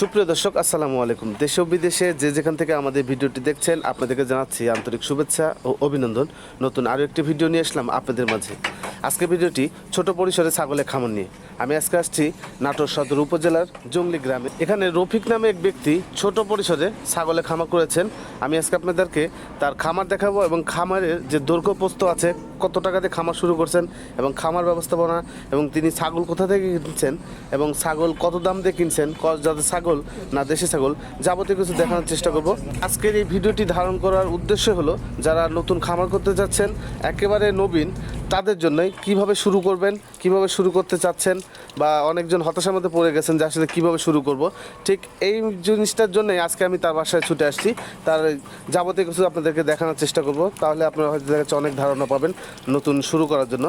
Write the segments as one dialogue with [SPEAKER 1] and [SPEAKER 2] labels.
[SPEAKER 1] সুপ্রিয় দর্শক, আসসালামু আলাইকুম। দেশ ও বিদেশে যে যেখান থেকে আমাদের ভিডিওটি দেখছেন, আপনাদেরকে জানাচ্ছি আন্তরিক শুভেচ্ছা ও অভিনন্দন। নতুন আরও একটি ভিডিও নিয়ে আসলাম আপনাদের মাঝে। আজকে ভিডিওটি ছোট পরিসরে ছাগলের খামার নিয়ে। আমি আজকে আসছি নাটোর সদর উপজেলার জঙ্গলি গ্রামে। এখানে রফিক নামে এক ব্যক্তি ছোট পরিসরে ছাগলে খামার করেছেন। আমি আজকে আপনাদেরকে তার খামার দেখাবো এবং খামারের যে দৈর্ঘ্য প্রস্ত আছে, কত টাকাতে খামার শুরু করছেন এবং খামার ব্যবস্থাপনা এবং তিনি ছাগল কোথা থেকে কিনছেন এবং ছাগল কত দাম দিয়ে কিনছেন যাতে ছাগল না দেশি ছাগল যাবতীয় কিছু দেখানোর চেষ্টা করব। আজকের এই ভিডিওটি ধারণ করার উদ্দেশ্য হলো, যারা নতুন খামার করতে যাচ্ছেন, একেবারে নবীন, তাদের জন্যই কীভাবে শুরু করবেন, কীভাবে শুরু করতে চাচ্ছেন, বা অনেকজন হতাশার মধ্যে পড়ে গেছেন যে আসলে কীভাবে শুরু করব। ঠিক এই জিনিসটার জন্যই আজকে আমি তার বাসায় ছুটে আসছি। তার যাবতীয় কিছু আপনাদেরকে দেখানোর চেষ্টা করব। তাহলে আপনারা হয়তো দেখা অনেক ধারণা পাবেন নতুন শুরু করার জন্য।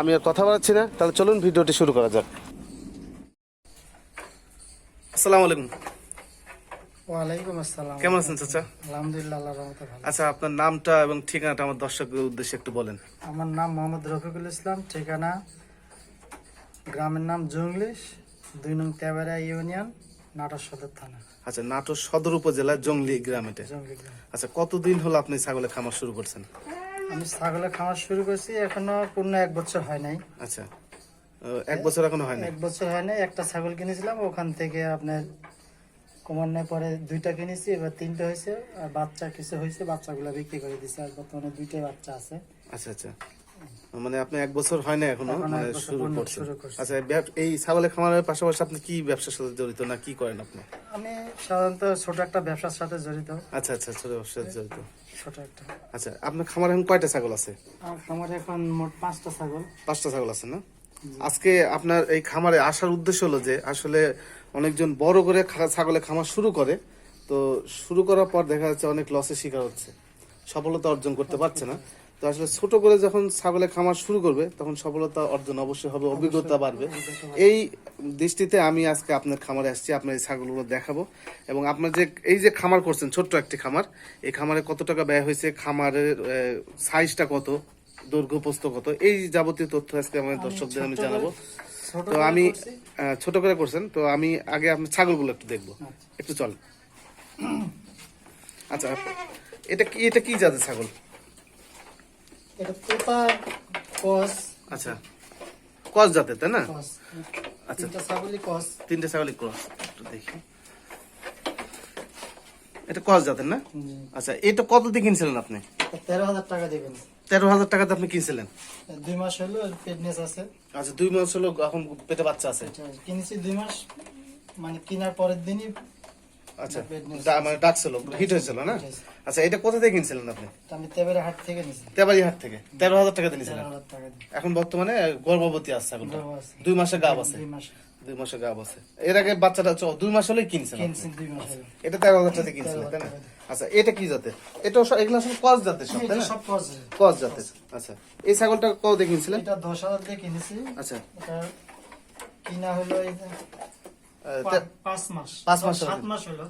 [SPEAKER 1] আমি আর কথা বলাচ্ছি না। তাহলে চলুন ভিডিওটি শুরু করা যাক। আসসালামু আলাইকুম।
[SPEAKER 2] ওয়ালাইকুম আসসালাম।
[SPEAKER 1] কেমন আছেন চাচা?
[SPEAKER 2] আলহামদুলিল্লাহ আল্লাহ রহমতে ভালো।
[SPEAKER 1] আচ্ছা আপনার নামটা এবং ঠিকানাটা আমার দর্শকদের উদ্দেশ্যে একটু বলেন।
[SPEAKER 2] আমার নাম মোহাম্মদ রফিকুল ইসলাম ঠিকানা গ্রামের নাম জুংলিশ দুই নং তেবারা ইউনিয়ন নাটোর সদর থানা।
[SPEAKER 1] আচ্ছা নাটোর সদর উপজেলা জঙ্গলি গ্রাম। এটা আচ্ছা কতদিন হলো আপনি ছাগলের খামার শুরু করছেন?
[SPEAKER 2] আমি ছাগলের খামার শুরু করছি এখনও পূর্ণ এক বছর হয় নাই।
[SPEAKER 1] আচ্ছা। এক বছর এখনও হয়নি
[SPEAKER 2] এক বছর হয় নাই একটা ছাগল কিনেছিলাম ওখান থেকে আপনার পরে দুইটা কিনেছি এবার তিনটা হয়েছে আর বাচ্চা কিছু হয়েছে বাচ্চাগুলো বিক্রি করে দিছে আর বর্তমানে দুইটাই বাচ্চা আছে।
[SPEAKER 1] আচ্ছা আচ্ছা। মানে আপনি এক বছর হয় না
[SPEAKER 2] এখনও
[SPEAKER 1] মানে শুরু করছেন। আচ্ছা এই ছাগলের খামারের পাশাপাশি আপনি কি ব্যবসার সাথে জড়িত না কি করেন আপনি?
[SPEAKER 2] আমি সাধারণত ছোট একটা ব্যবসার সাথে জড়িত।
[SPEAKER 1] আচ্ছা আচ্ছা ছোট ব্যবসার সাথে জড়িত।
[SPEAKER 2] ছোট একটা।
[SPEAKER 1] আচ্ছা আপনার খামারে এখন কয়টা ছাগল আছে?
[SPEAKER 2] আর খামারে এখন মোট পাঁচটা ছাগল।
[SPEAKER 1] পাঁচটা ছাগল আছে না? আজকে আপনার এই খামারে আসার উদ্দেশ্য হলো যে আসলে অনেকজন বড় করে ছাগলের খামার শুরু করে। তো শুরু করার পর দেখা যাচ্ছে অনেক লসের শিকার হচ্ছে। সফলতা অর্জন করতে পারছে না। তো আসলে ছোট করে যখন ছাগলের খামার শুরু করবে, তখন সফলতা অর্জন অবশ্যই হবে, অভিজ্ঞতা বাড়বে। এই দৃষ্টিতে আমি আজকে আপনার খামারে আসছি, আপনার এই ছাগলগুলো দেখাবো। এবং আপনার যে, এই যে খামার করছেন, ছোট্ট একটি খামার, এই খামারে কত টাকা ব্যয় হয়েছে, খামারের সাইজটা কত? দৈর্ঘ্য প্রস্থ কত এই যাবতীয় তথ্য আজকে আমাদের দর্শকদের আমি জানাব। তো আমি ছোট করে করছেন তো আমি আগে আপনার ছাগলগুলো একটু দেখব। একটু চল আচ্ছা এটা কি এটা কি জাতের ছাগল?
[SPEAKER 2] এটা তোতা কস।
[SPEAKER 1] আচ্ছা কস জাতের তাই না? আচ্ছা।
[SPEAKER 2] তিনটা ছাগলই কস।
[SPEAKER 1] তিনটে ছাগলই ক্রস একটু দেখি। এটা কস জাতের না? আচ্ছা এটা কত দিয়ে কিনছিলেন আপনি?
[SPEAKER 2] তেরো হাজার টাকা দেবেন
[SPEAKER 1] তেরো হাজার টাকাতে আপনি কিনছিলেন?
[SPEAKER 2] দুই মাস হলো ফিটনেস আছে।
[SPEAKER 1] আচ্ছা দুই মাস হলো এখন পেটে বাচ্চা আছে।
[SPEAKER 2] কিনেছি দুই মাস মানে কেনার পরের দিনই
[SPEAKER 1] আচ্ছা মানে ডাকছিল হিট হয়েছিল না? আচ্ছা এটা কোথা থেকে কিনছিলেন আপনি?
[SPEAKER 2] আমি তেবের হাট থেকে নিছি
[SPEAKER 1] তেবারি হাট থেকে। তেরো হাজার এখন বর্তমানে গর্ভবতী আছে
[SPEAKER 2] আছে।
[SPEAKER 1] দুই মাসের গাব আছে।
[SPEAKER 2] দুই মাস
[SPEAKER 1] দুই মাসের গাব আছে। এর আগে বাচ্চাটা দুই মাস হলেই কিনছেন আপনি।
[SPEAKER 2] কিনছি দুই মাস হলো।
[SPEAKER 1] এটা তেরো হাজার টাকা কিনছিলেন তাই না? আচ্ছা এটা কি জাতের? এটা এগুলো সব কস জাতের সব তাই না?
[SPEAKER 2] সব কস
[SPEAKER 1] কস জাতের আচ্ছা। এই ছাগলটা কত দিয়ে কিনছিলেন?
[SPEAKER 2] এটা দশ হাজার দিয়ে কিনেছি।
[SPEAKER 1] আচ্ছা।
[SPEAKER 2] এটা কিনা হলো পাঁচ মাস।
[SPEAKER 1] পাঁচ মাস
[SPEAKER 2] সাত মাস হলো।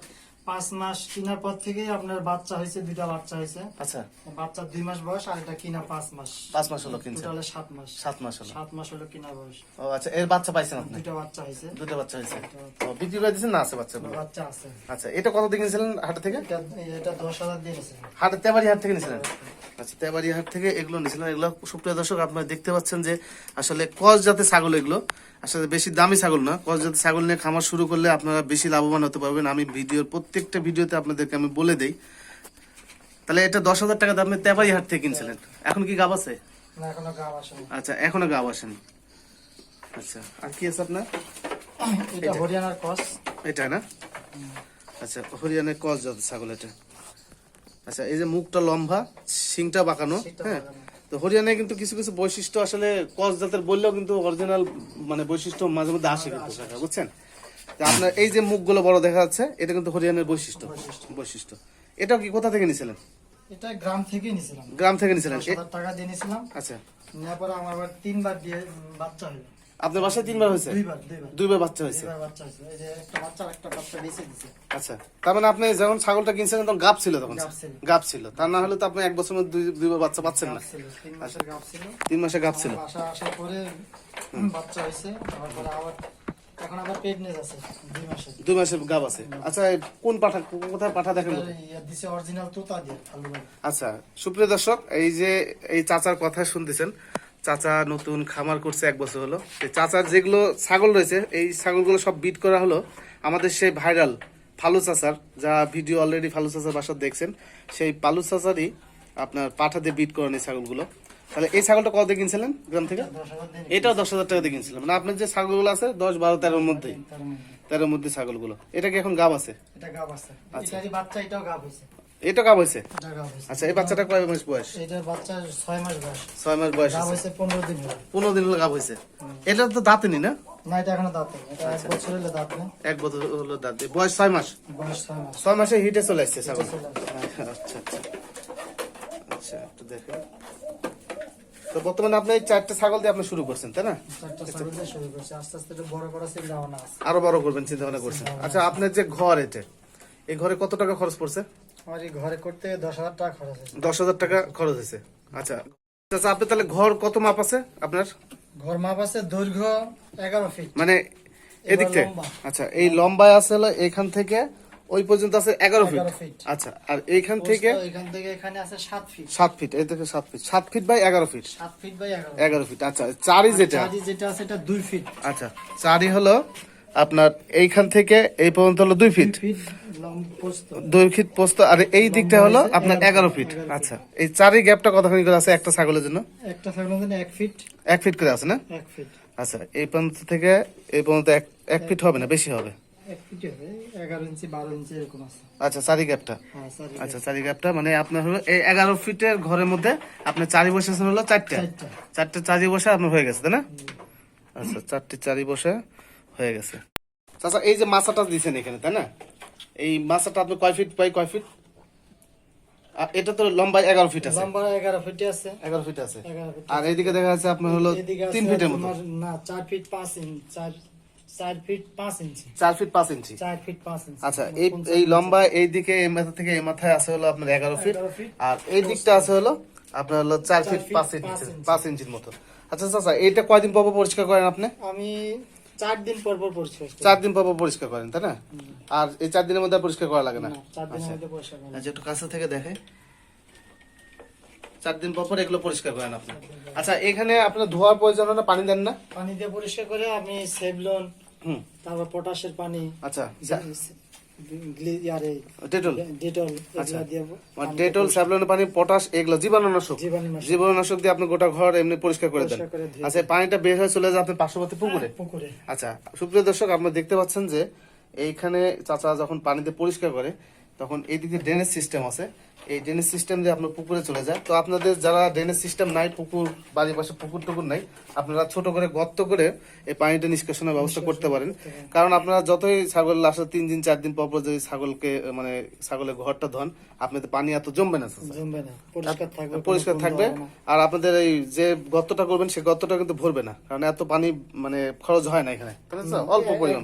[SPEAKER 2] পাঁচ মাস কেনার পর থেকে আপনার বাচ্চা হয়েছে দুইটা বাচ্চা হয়েছে।
[SPEAKER 1] আচ্ছা।
[SPEAKER 2] বাচ্চা দুই মাস বয়স আর এটা কিনা পাঁচ মাস।
[SPEAKER 1] পাঁচ মাস হলো কিনছেন?
[SPEAKER 2] টোটালে সাত মাস।
[SPEAKER 1] সাত মাস হলো।
[SPEAKER 2] সাত মাস হলো কিনা বয়স।
[SPEAKER 1] ও আচ্ছা এর বাচ্চা পাইছেন আপনি?
[SPEAKER 2] দুইটা বাচ্চা হয়েছে।
[SPEAKER 1] দুটো বাচ্চা হয়েছে। ও, বিক্রি করে দিয়েছেন? না আছে বাচ্চাগুলো।
[SPEAKER 2] বাচ্চা আছে।
[SPEAKER 1] আচ্ছা এটা কত দিয়ে কিনছিলেন হাট থেকে?
[SPEAKER 2] এটা দশ হাজার দিয়ে নিয়েছে
[SPEAKER 1] হাটে তেবারি হাট থেকে নিয়েছিলেন? আচ্ছা তেবারি হাট থেকে এগুলো নিয়েছিলেন। এগুলো সুপ্রিয় দর্শক আপনারা দেখতে পাচ্ছেন যে আসলে কস জাতের ছাগল এগুলো। আসলে বেশি দামি ছাগল না। কস জাতের ছাগল নিয়ে খামার শুরু করলে আপনারা বেশি লাভবান হতে পারবেন। আমি ভিডিওর প্রত্যেকটা ভিডিওতে আপনাদেরকে আমি বলে দেই। তাহলে এটা দশ হাজার টাকা আপনি তেবারি হাট থেকে কিনছিলেন। এখন কি গাব আছে? আচ্ছা এখনও গাব আসেনি। আচ্ছা আর কি আছে আপনার?
[SPEAKER 2] এটা হরিয়ানার কস।
[SPEAKER 1] এটা না? আচ্ছা হরিয়ানার কস জাতের ছাগল এটা। আচ্ছা এই যে মুখটা লম্বা শিংটা বাঁকানো হ্যাঁ। তো হরিয়ানায় কিন্তু কিছু কিছু বৈশিষ্ট্য আসলে কস জাতের বললেও কিন্তু অরিজিনাল মানে বৈশিষ্ট্য মাঝে মধ্যে আসে কিন্তু বুঝছেন? আপনার এই যে মুখগুলো বড় দেখা যাচ্ছে এটা কিন্তু হরিয়ানার বৈশিষ্ট্য। বৈশিষ্ট্য। এটা কি কোথা থেকে নিয়েছিলেন
[SPEAKER 2] এটা গ্রাম থেকে নিয়েছিলাম
[SPEAKER 1] গ্রাম থেকে নিয়েছিলেন
[SPEAKER 2] হাজার টাকা দিয়ে নিয়েছিলাম
[SPEAKER 1] আচ্ছা।
[SPEAKER 2] নেওয়ার পরে আমার তিনবার দিয়ে বাচ্চা হলো।
[SPEAKER 1] আপনার বাসায় তিনবার হয়েছে?
[SPEAKER 2] দুইবার
[SPEAKER 1] বাচ্চা হয়েছে? আচ্ছা তার মানে আপনি যখন ছাগলটা কিনছিলেন তখন গাপ ছিল তখন। গাপ ছিল। তা না হলে তো আপনি এক বছর মধ্যে দুইবার বাচ্চা পাচ্ছেন না।
[SPEAKER 2] তিন
[SPEAKER 1] মাসে গাপ ছিল।
[SPEAKER 2] আমার বাসা আসার পরে বাচ্চা হয়েছে। আবার এখন আবার প্রেগনেন্ট আছে দুই মাসের
[SPEAKER 1] দুই মাসের গাব আছে। কোন পাঠা কোথায় পাঠা দেখেন?
[SPEAKER 2] এটার দিছে অরিজিনাল তোতা দিয়ে
[SPEAKER 1] আচ্ছা সুপ্রিয় দর্শক এই যে এই চাচার কথা শুনতেছেন চাচা নতুন খামার করছে এক বছর হলো। চাচার যেগুলো ছাগল রয়েছে এই ছাগলগুলো সব বিট করা হলো আমাদের সেই ভাইরাল ফালু চাচার যা ভিডিও অলরেডি ফালু চাচার বাসা দেখছেন সেই পালু চাচারই আপনার পাঠা দিয়ে বিট করেন এই ছাগলগুলো। তাহলে এই ছাগলটা কত দিয়ে কিনছিলেন গ্রাম থেকে? এটাও দশ হাজার টাকা দিয়ে কিনছিলাম। মানে আপনার যে ছাগলগুলো আছে দশ বারো তেরোর
[SPEAKER 2] মধ্যে।
[SPEAKER 1] তেরোর মধ্যে ছাগলগুলো। এটা কি এখন গাব আছে?
[SPEAKER 2] এটা গাব আছে।
[SPEAKER 1] আচ্ছা।
[SPEAKER 2] বাচ্চা এটাও গাব হয়েছে।
[SPEAKER 1] এটা হয়েছে
[SPEAKER 2] হয়েছে
[SPEAKER 1] আচ্ছা এই বাচ্চাটা কয় মাস বয়স?
[SPEAKER 2] এটার বাচ্চা মাস বয়স।
[SPEAKER 1] মাস বয়স
[SPEAKER 2] হয়েছে দিন
[SPEAKER 1] দিন হয়েছে এটা তো দাঁতেনি না
[SPEAKER 2] না? এটা এখনও দাঁত নেই। এটা
[SPEAKER 1] আচ্ছা।
[SPEAKER 2] এক বছর হলে দাঁত নেই।
[SPEAKER 1] এক বছর হলো দাঁত। বয়স ছয় মাস?
[SPEAKER 2] বয়স ছয় মাস।
[SPEAKER 1] ছয় মাসে হিটে চলে আসছে ছাগল। আচ্ছা আচ্ছা। একটু দেখেন। তো বর্তমানে আপনি চারটে ছাগল দিয়ে আপনি শুরু করছেন তাই না?
[SPEAKER 2] আরও বড়
[SPEAKER 1] করবেন চিন্তা ভাবনা করছেন আচ্ছা আপনার যে ঘর এটা এই ঘরে কত টাকা খরচ পড়ছে?
[SPEAKER 2] আমার এই ঘরে করতে দশ হাজার টাকা খরচ হয়েছে।
[SPEAKER 1] দশ হাজার টাকা খরচ হয়েছে। আচ্ছা। আচ্ছা আপনি তাহলে ঘর কত মাপ আছে আপনার?
[SPEAKER 2] ঘর মাপ আছে দৈর্ঘ্য এগারো ফিট।
[SPEAKER 1] মানে এদিক থেকে আচ্ছা এই লম্বায় আছে হলো এখান থেকে ওই পর্যন্ত আছে এগারো ফিট। আচ্ছা আর এইখান থেকে?
[SPEAKER 2] এখান থেকে এখানে আছে সাত ফিট।
[SPEAKER 1] সাত ফিট এই থেকে সাত ফিট। সাত ফিট বাই এগারো ফিট?
[SPEAKER 2] সাত ফিট বাই এগারো
[SPEAKER 1] এগারো ফিট। আচ্ছা চারি যেটা।
[SPEAKER 2] চারি যেটা আছে এটা দুই ফিট।
[SPEAKER 1] আচ্ছা চারি হলো আপনার এইখান থেকে এই পর্যন্ত হলো দুই ফিট। দুই ফিট পোস্ত আর এই দিকটা হলো আপনার এগারো ফিট। আচ্ছা এই চারি গ্যাপটা কতখানি করে আছে একটা ছাগলের জন্য?
[SPEAKER 2] একটা ছাগলের জন্য এক ফিট।
[SPEAKER 1] এক ফিট করে আছে না?
[SPEAKER 2] এক ফিট।
[SPEAKER 1] আচ্ছা এই পর্যন্ত থেকে এই পর্যন্ত এক এক ফিট হবে না? বেশি হবে? আচ্ছা চারি গ্যাপটা আচ্ছা চারি গ্যাপটা মানে আপনার হলো এই এগারো ফিটের ঘরের মধ্যে আপনার চারি বসেছেন হলো চারটা।
[SPEAKER 2] চারটে।
[SPEAKER 1] চারি বসে আপনার হয়ে গেছে তাই না? আচ্ছা চারটে চারি বসে। হয়ে গেছে। চাচা এই যে মাছাটা দিছেন এখানে তাই না? এই মাছাটা আপনি কয় ফিট বাই কয় ফিট আর এটা তো লম্বায় এগারো ফিট আছে।
[SPEAKER 2] লম্বা এগারো ফিটে আছে।
[SPEAKER 1] এগারো ফিট আছে। আর এইদিকে দেখা যাচ্ছে আপনার হলো তিন ফিটের মতো।
[SPEAKER 2] না চার ফিট পাঁচ ইঞ্চি চার ফিট পাঁচ ইঞ্চি।
[SPEAKER 1] চার ফিট পাঁচ ইঞ্চি।
[SPEAKER 2] চার ফিট পাঁচ ইঞ্চি।
[SPEAKER 1] আচ্ছা এই এই লম্বা এই দিকে এই মাথা থেকে এই মাথায় আছে হলো আপনার এগারো ফিট আর এই দিকটা আছে হলো আপনার হলো চার ফিট পাঁচ ইঞ্চি। পাঁচ ইঞ্চির মতো। আচ্ছা এইটা কয়দিন পর পর পরিষ্কার করেন আপনি?
[SPEAKER 2] আমি চার দিন পর পর পরিষ্কার
[SPEAKER 1] চার দিন পর পর পরিষ্কার করেন তাই না? আর এই চার দিনের মধ্যে পরিষ্কার করা লাগে না?
[SPEAKER 2] না, চার দিনের মধ্যে পরিষ্কার করি।
[SPEAKER 1] আচ্ছা একটু কাছে থেকে দেখে। চার দিন পর পর এগুলো পরিষ্কার করেন আপনি। আচ্ছা এখানে আপনার ধোয়ার প্রয়োজন না পানি দেন না?
[SPEAKER 2] পানি দিয়ে পরিষ্কার করে আমি সেভলন
[SPEAKER 1] হুম।
[SPEAKER 2] তারপর পটাশের পানি
[SPEAKER 1] আচ্ছা ডেটল। স্যাভলনের পানি পটাশ এগুলো জীবাণুনাশক
[SPEAKER 2] জীবাণুনাশক।
[SPEAKER 1] দিয়ে আপনি গোটা ঘর এমনি পরিষ্কার করে দেন। আচ্ছা এই পানিটা বের হয়ে চলে যায় আপনার পার্শ্ববর্তী পুকুরে?
[SPEAKER 2] পুকুরে।
[SPEAKER 1] আচ্ছা সুপ্রিয় দর্শক আপনারা দেখতে পাচ্ছেন যে এইখানে চাচা যখন পানিতে পরিষ্কার করে তখন এইদিকে ড্রেনেজ সিস্টেম আছে এই ড্রেনেজ সিস্টেম দিয়ে আপনার পুকুরে চলে যায় তো আপনাদের যারা ড্রেনেজ সিস্টেম নাই পুকুর বাড়ির পাশে পুকুর টুকুর নাই আপনারা ছোট করে গর্ত করে এই পানিটা নিষ্কাশনের ব্যবস্থা করতে পারেন। কারণ আপনারা যতই ছাগল আসলে তিন দিন চার দিন পর পর যদি ছাগলকে মানে ছাগলের ঘরটা ধন আপনাদের পানি এত জমবে না
[SPEAKER 2] জমবে না। পরিষ্কার থাকবে।
[SPEAKER 1] আর আপনাদের এই যে গর্তটা করবেন সেই গর্তটা কিন্তু ভরবে না। কারণ এত পানি মানে খরচ হয় না এখানে। অল্প পরিমাণ।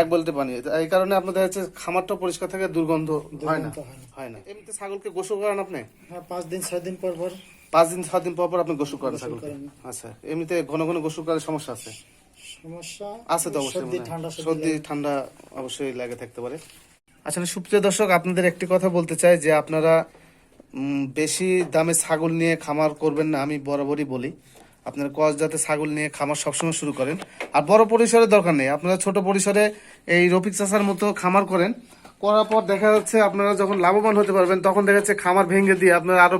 [SPEAKER 2] এক বালতি পানি
[SPEAKER 1] এই কারণে আপনাদের হচ্ছে খামারটা পরিষ্কার থাকে দুর্গন্ধ হয় না।
[SPEAKER 2] হয় না।
[SPEAKER 1] এমনিতে ছাগলকে গোসল করেন আপনি?
[SPEAKER 2] হ্যাঁ পাঁচ দিন ছয় দিন পর পর।
[SPEAKER 1] পাঁচ দিন সাত দিন পর পর আপনি গোসল করেন ছাগলকে? আচ্ছা এমনিতে ঘন ঘন গোসল করার সমস্যা আছে?
[SPEAKER 2] সমস্যা
[SPEAKER 1] আছে তো অবশ্যই
[SPEAKER 2] সর্দি ঠান্ডা
[SPEAKER 1] অবশ্যই লাগে থাকতে পারে। আসলে সুপ্রিয় দর্শক আপনাদের একটি কথা বলতে চাই যে আপনারা বেশি দামে ছাগল নিয়ে খামার করবেন না আমি বরাবরই বলি। আপনারা কস যাতে ছাগল নিয়ে খামার সবসময় শুরু করেন। আর বড় পরিসরে দরকার নেই। আপনারা ছোট পরিসরে এই রফিক চাষার মতো খামার করেন। করার পর দেখা যাচ্ছে আপনারা যখন লাভবান হতে পারবেন, তখন দেখা যাচ্ছে খামার ভেঙে দিয়ে আপনারা আরও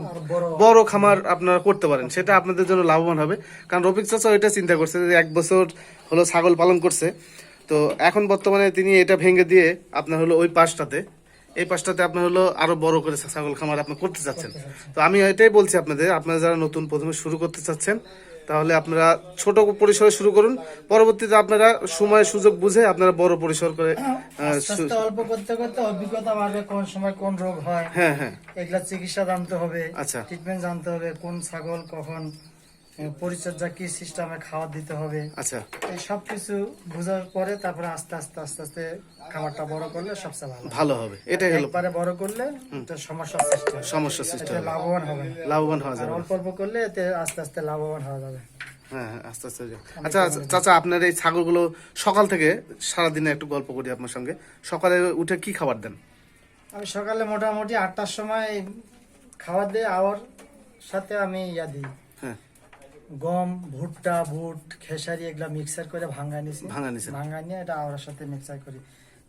[SPEAKER 1] বড় খামার আপনারা করতে পারেন। সেটা আপনাদের জন্য লাভবান হবে। কারণ রফিক চাষা এটা চিন্তা করছে যে এক বছর হলো ছাগল পালন করছে। তো এখন বর্তমানে তিনি এটা ভেঙে দিয়ে আপনার হলো ওই পাশটাতে, এই পাশটাতে আপনার হলো আরও বড় করে ছাগল খামার আপনি করতে চাচ্ছেন। তো আমি এটাই বলছি আপনাদের, আপনারা যারা নতুন প্রথমে শুরু করতে চাচ্ছেন তাহলে আপনারা ছোট পরিসরে শুরু করুন। পরবর্তীতে আপনারা সময় সুযোগ বুঝে আপনারা বড় পরিসর করে
[SPEAKER 2] অল্প করতে করতে অভিজ্ঞতা বাড়বে কোন সময় কোন রোগ হয়।
[SPEAKER 1] হ্যাঁ হ্যাঁ।
[SPEAKER 2] এগুলা চিকিৎসা জানতে হবে
[SPEAKER 1] আচ্ছা।
[SPEAKER 2] ট্রিটমেন্ট জানতে হবে কোন ছাগল কখন পরিচর্যা কি সিস্টেমে খাবার দিতে হবে?
[SPEAKER 1] আচ্ছা।
[SPEAKER 2] এই সব কিছু বোঝার পরে তারপরে আস্তে আস্তে আস্তে আস্তে খাবারটা বড় করলে সবচেয়ে ভালো
[SPEAKER 1] ভালো হবে এটাই হলো
[SPEAKER 2] একবারে বড় করলে এটা সমস্যা সৃষ্টি হবে।
[SPEAKER 1] সমস্যা সৃষ্টি হবে।
[SPEAKER 2] লাভবান হবে।
[SPEAKER 1] লাভবান হওয়া যাবে।
[SPEAKER 2] অল্প অল্প করলে এতে আস্তে আস্তে লাভবান হওয়া যাবে।
[SPEAKER 1] হ্যাঁ হ্যাঁ, আস্তে আস্তে আচ্ছা চাচা আপনার এই ছাগলগুলো সকাল থেকে সারাদিনে একটু গল্প করি আপনার সঙ্গে। সকালে উঠে কি খাবার দেন?
[SPEAKER 2] আমি সকালে মোটামুটি আটটার সময় খাবার দিই আওয়ার সাথে আমি ইয়া দিই। গম ভুট্টা বুট খেসারি এগুলো মিক্সার করে ভাঙ্গা নিছি।
[SPEAKER 1] ভাঙা নিছি
[SPEAKER 2] ভাঙ্গা নিয়ে এটা আওয়ার সাথে মিক্সার করি।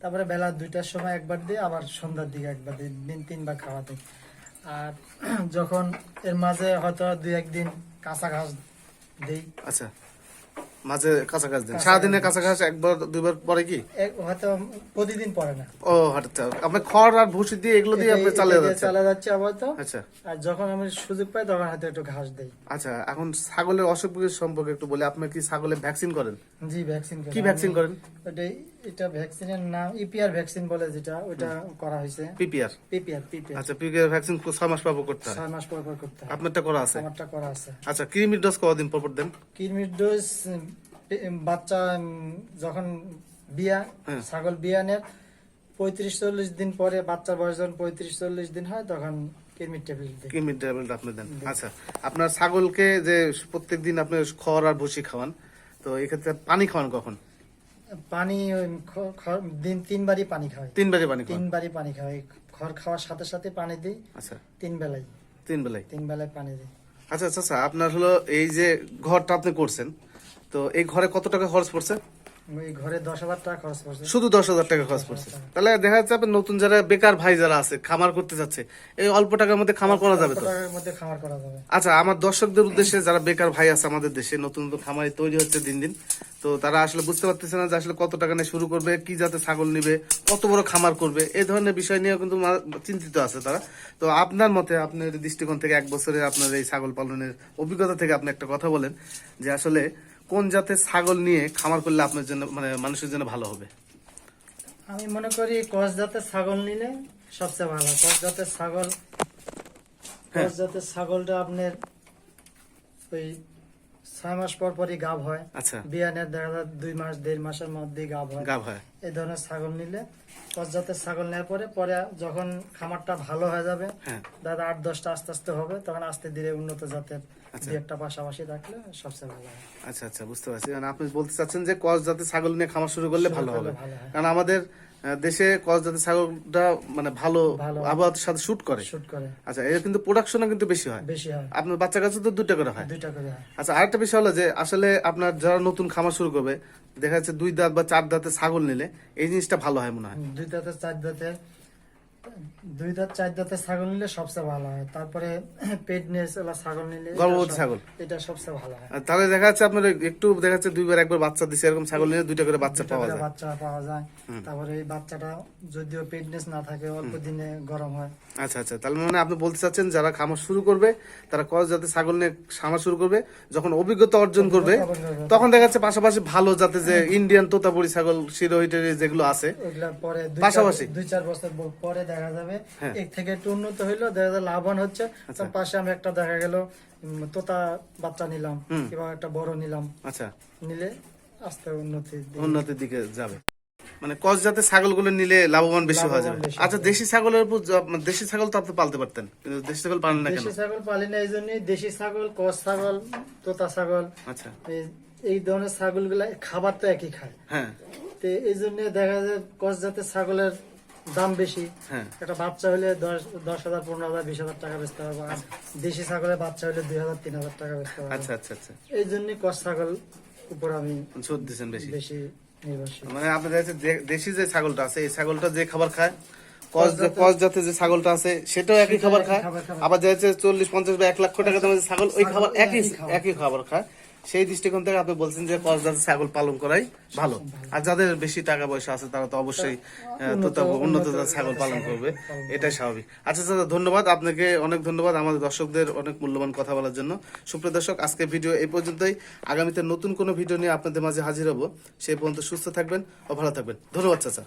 [SPEAKER 2] তারপরে বেলা দুইটার সময় একবার দিই আবার সন্ধ্যার দিকে একবার দিই দিন তিনবার খাওয়া দিই আর যখন এর মাঝে হয়তো দুই একদিন কাঁচা ঘাস দিই
[SPEAKER 1] আচ্ছা। মাঝে কাঁচা ঘাস দেন সারাদিনে কাঁচা ঘাস একবার দুইবার পরে কি?
[SPEAKER 2] হয়তো প্রতিদিন পরে না।
[SPEAKER 1] ও আচ্ছা। আপনি খড় আর ভুসি দিয়ে এগুলো দিয়ে আপনি চালিয়ে
[SPEAKER 2] এটা দিয়ে
[SPEAKER 1] যাচ্ছেন?
[SPEAKER 2] চালা যাচ্ছে আপাতত।
[SPEAKER 1] আচ্ছা।
[SPEAKER 2] আর যখন আমি সুযোগ পাই তখন হয়তো একটু ঘাস দেই।
[SPEAKER 1] আচ্ছা এখন ছাগলের অসুখ সম্পর্কে একটু বলে। আপনি কি ছাগলের ভ্যাকসিন করেন?
[SPEAKER 2] জি ভ্যাকসিন
[SPEAKER 1] কি ভ্যাকসিন করেন?
[SPEAKER 2] ওটা এটা ভ্যাকসিনের নাম ইপিআর ভ্যাকসিন বলে যেটা ওটা করা হয়েছে।
[SPEAKER 1] পিপিআর
[SPEAKER 2] পিপিআর পিপিআর
[SPEAKER 1] আচ্ছা পিপিআর ভ্যাকসিন ছয় মাস পর পর করতে হয়।
[SPEAKER 2] ছয় মাস পর পর করতে হয়।
[SPEAKER 1] আপনারটা করা আছে?
[SPEAKER 2] আমারটা করা আছে।
[SPEAKER 1] আচ্ছা কৃমির ডোজ কদিন পর পর দেন
[SPEAKER 2] কিডনির ডোজ বাচ্চা যখন বিয়া
[SPEAKER 1] হ্যাঁ।
[SPEAKER 2] ছাগল বিয়ানের পঁয়ত্রিশ চল্লিশ দিন পরে বাচ্চার বয়স যখন পঁয়ত্রিশ চল্লিশ দিন হয় তখন কিডনির ট্যাবলেট
[SPEAKER 1] ট্যাবলেট আপনি দেন। আচ্ছা আপনার ছাগলকে যে প্রত্যেক দিন আপনি খড় আর ভুসি খাওয়ান তো এক্ষেত্রে পানি খাওয়ান কখন?
[SPEAKER 2] পানি দিন তিনবারই পানি খাওয়াই।
[SPEAKER 1] তিনবারই পানি
[SPEAKER 2] তিনবারই পানি খাওয়াই। খড় খাওয়ার সাথে সাথে পানি দিই।
[SPEAKER 1] আচ্ছা।
[SPEAKER 2] তিন বেলায়
[SPEAKER 1] তিন বেলায়
[SPEAKER 2] তিন বেলায় পানি দিই।
[SPEAKER 1] আচ্ছা আচ্ছা আচ্ছা আপনার হলো এই যে ঘরটা আপনি করছেন তো এই ঘরে কত টাকা খরচ পড়ছে? শুধু দশ হাজার টাকা খরচ পড়ছে। তাহলে দেখা যাচ্ছে আপনার নতুন যারা বেকার ভাই যারা আছে খামার করতে যাচ্ছে এই অল্প টাকার মধ্যে খামার করা যাবে তো? আচ্ছা আমার দর্শকদের উদ্দেশ্যে যারা বেকার ভাই আছে আমাদের দেশে নতুন নতুন খামারি তৈরি হচ্ছে দিন দিন। তো তারা আসলে বুঝতে পারতেছে না যে আসলে কত টাকা নিয়ে শুরু করবে কি যাতে ছাগল নিবে কত বড় খামার করবে এই ধরনের বিষয় নিয়ে কিন্তু চিন্তিত আছে তারা। তো আপনার মতে আপনার দৃষ্টিকোণ থেকে এক বছরের আপনার এই ছাগল পালনের অভিজ্ঞতা থেকে আপনি একটা কথা বলেন যে আসলে কোন জাতের ছাগল নিয়ে খামার করলে আপনার জন্য মানে মানুষের জন্য ভালো হবে
[SPEAKER 2] আমি মনে করি কস জাতের ছাগল নিলে সবচেয়ে ভালো কস জাতের ছাগল
[SPEAKER 1] হ্যাঁ।
[SPEAKER 2] কস জাতের ছাগলটা আপনার ওই ছয় মাস পর পরই গাভ হয়।
[SPEAKER 1] আচ্ছা।
[SPEAKER 2] বিয়ানের দেখা যায় দুই মাস দেড় মাসের মধ্যেই গাভ হয়।
[SPEAKER 1] গাভ হয়।
[SPEAKER 2] এই ধরনের ছাগল নিলে কস ছাগল নেওয়ার পরে পরে যখন খামারটা ভালো হয়ে যাবে
[SPEAKER 1] হ্যাঁ।
[SPEAKER 2] দাদা আট দশটা আস্তে আস্তে হবে তখন আস্তে ধীরে উন্নত জাতের
[SPEAKER 1] আচ্ছা।
[SPEAKER 2] একটা পাশাপাশি রাখলে সবচেয়ে ভালো হয়।
[SPEAKER 1] আচ্ছা আচ্ছা বুঝতে পারছি। মানে আপনি বলতে চাচ্ছেন যে কস জাতের ছাগল নিয়ে খামার শুরু করলে ভালো হবে। কারণ আমাদের দেশে কস জাতের ছাগলটা মানে ভালো। আবহাওয়ার সাথে শুট করে।
[SPEAKER 2] শুট করে।
[SPEAKER 1] আচ্ছা এর কিন্তু প্রোডাকশনও কিন্তু বেশি হয়।
[SPEAKER 2] বেশি হয়।
[SPEAKER 1] আপনার বাচ্চা কাছে তো দুইটা করে হয়।
[SPEAKER 2] দুইটা করে হয়।
[SPEAKER 1] আচ্ছা আরেকটা বিষয় হলো যে আসলে আপনার যারা নতুন খামার শুরু করবে দেখা যাচ্ছে দুই দাঁত বা চার দাঁতে ছাগল নিলে এই জিনিসটা ভালো হয় মনে হয়।
[SPEAKER 2] দুই দাঁতে চার দাঁতের দুই দাঁত চার দাঁতের ছাগল নিলে সবচেয়ে ভালো হয়। তারপরে পেট ছাগল নিলে
[SPEAKER 1] গর্ভবতী ছাগল।
[SPEAKER 2] এটা সবচেয়ে ভালো হয়।
[SPEAKER 1] তাহলে দেখা যাচ্ছে আপনার একটু দেখা যাচ্ছে দুইবার একবার বাচ্চা দিচ্ছে এরকম ছাগল নিলে দুইটা করে বাচ্চা পাওয়া যায়।
[SPEAKER 2] বাচ্চা পাওয়া যায়। তারপরে এই বাচ্চাটা যদিও পেটনেস না থাকে অল্প দিনে গরম হয়।
[SPEAKER 1] আচ্ছা আচ্ছা। তাহলে মানে আপনি বলতে চাচ্ছেন যারা খামার শুরু করবে তারা কস যাতে ছাগল নিয়ে খামার শুরু করবে যখন অভিজ্ঞতা অর্জন করবে তখন দেখা যাচ্ছে পাশাপাশি ভালো যাতে যে ইন্ডিয়ান তোতাপুরি ছাগল শিরোহিটের যেগুলো আছে
[SPEAKER 2] দুই
[SPEAKER 1] পাশাপাশি?
[SPEAKER 2] চার- দুই চার বছর পরে দেখা যাবে।
[SPEAKER 1] হ্যাঁ।
[SPEAKER 2] এক থেকে একটু উন্নত হইল দেখা যাবে লাভবান হচ্ছে।
[SPEAKER 1] আচ্ছা।
[SPEAKER 2] তার পাশে আমি একটা দেখা গেল তোতা বাচ্চা নিলাম। কিংবা একটা বড় নিলাম।
[SPEAKER 1] আচ্ছা।
[SPEAKER 2] নিলে আস্তে উন্নতি
[SPEAKER 1] উন্নতির দিকে যাবে। মানে কস জাতের ছাগলগুলো নিলে লাভবান বেশি হওয়া যাবে। আচ্ছা দেশি ছাগলের উপর মানে দেশি ছাগল তো আপনি পালতে পারতেন কিন্তু দেশি ছাগল পালেন না কেন?
[SPEAKER 2] দেশি ছাগল পালি না এই জন্যই দেশি ছাগল কস ছাগল তোতা ছাগল
[SPEAKER 1] আচ্ছা।
[SPEAKER 2] এই- এই ধরনের ছাগলগুলা খাবার তো একই খায়।
[SPEAKER 1] হ্যাঁ।
[SPEAKER 2] তো এই জন্য দেখা যায় কস জাতের ছাগলের দাম বেশি।
[SPEAKER 1] হ্যাঁ।
[SPEAKER 2] একটা বাচ্চা হলে দশ হাজার পনেরো হাজার বিশ হাজার টাকা বেচতে পারব। আর দেশি ছাগলের বাচ্চা হলে দুই হাজার তিন হাজার টাকা বেচতে পারব।
[SPEAKER 1] আচ্ছা আচ্ছা আচ্ছা।
[SPEAKER 2] এই জন্যই কস ছাগল উপর আমি
[SPEAKER 1] সুদ দিচ্ছেন বেশি।
[SPEAKER 2] বেশি
[SPEAKER 1] মানে আপনার কাছে দেশি যে ছাগলটা আছে এই ছাগলটা যে খাবার খায় কস জাতের যে ছাগলটা আছে সেটাও একই খাবার খায়? আবার যে হচ্ছে চল্লিশ পঞ্চাশ বা এক লক্ষ টাকা দামের ছাগল ওই খাবার একই
[SPEAKER 2] একই খাবার
[SPEAKER 1] খায়? সেই দৃষ্টিকোণ থেকে আপনি বলছেন যে কস ছাগল পালন করাই ভালো। আর যাদের বেশি টাকা পয়সা আছে তারা তো অবশ্যই
[SPEAKER 2] উন্নত-
[SPEAKER 1] ছাগল পালন করবে। এটাই স্বাভাবিক। আচ্ছা দাদা ধন্যবাদ আপনাকে। অনেক ধন্যবাদ আমাদের দর্শকদের অনেক মূল্যবান কথা বলার জন্য। সুপ্রিয় দর্শক আজকে ভিডিও এই পর্যন্তই। আগামীতে নতুন কোনো ভিডিও নিয়ে আপনাদের মাঝে হাজির হব। সেই পর্যন্ত সুস্থ থাকবেন ও ভালো থাকবেন। ধন্যবাদ চাচা।